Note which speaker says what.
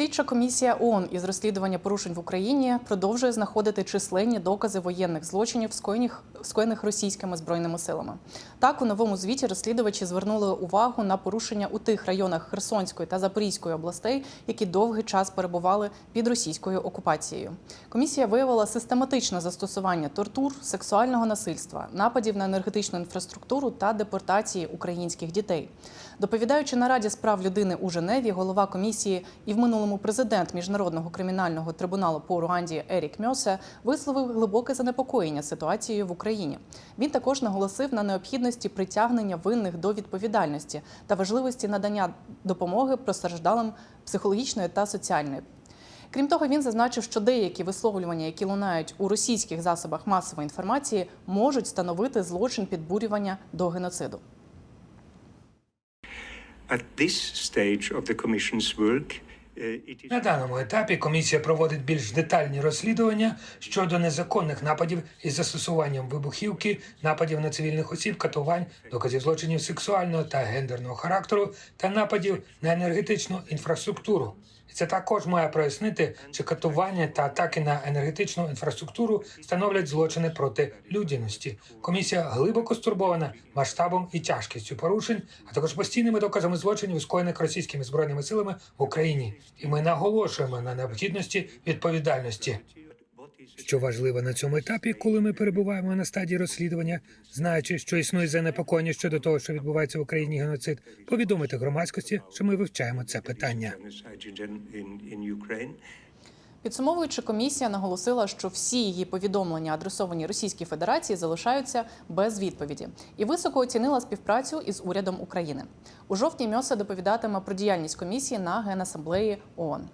Speaker 1: Слідча комісія ООН із розслідування порушень в Україні продовжує знаходити численні докази воєнних злочинів, скоєних, скоєних російськими збройними силами. Так, у новому звіті розслідувачі звернули увагу на порушення у тих районах Херсонської та Запорізької областей, які довгий час перебували під російською окупацією. Комісія виявила систематичне застосування тортур, сексуального насильства, нападів на енергетичну інфраструктуру та депортації українських дітей. Доповідаючи на раді справ людини у Женеві, голова комісії і в минулому президент міжнародного кримінального трибуналу по Руанді Ерік Мьосе висловив глибоке занепокоєння ситуацією в Україні. Він також наголосив на необхідності притягнення винних до відповідальності та важливості надання допомоги постраждалим психологічної та соціальної. Крім того, він зазначив, що деякі висловлювання, які лунають у російських засобах масової інформації, можуть становити злочин підбурювання до геноциду.
Speaker 2: At this stage of the Commission's work,
Speaker 3: На даному етапі комісія проводить більш детальні розслідування щодо незаконних нападів із застосуванням вибухівки, нападів на цивільних осіб, катувань, доказів злочинів сексуального та гендерного характеру та нападів на енергетичну інфраструктуру. І це також має прояснити, чи катування та атаки на енергетичну інфраструктуру становлять злочини проти людяності. Комісія глибоко стурбована масштабом і тяжкістю порушень, а також постійними доказами злочинів, скоєних російськими збройними силами в Україні. І ми наголошуємо на необхідності відповідальності. Що важливо на цьому етапі, коли ми перебуваємо на стадії розслідування, знаючи, що існує занепокоєння щодо того, що відбувається в Україні геноцид, повідомити громадськості, що ми вивчаємо це питання.
Speaker 1: Підсумовуючи, комісія наголосила, що всі її повідомлення, адресовані Російській Федерації, залишаються без відповіді, і високо оцінила співпрацю із урядом України. У жовтні Мьоса доповідатиме про діяльність комісії на генасамблеї ООН.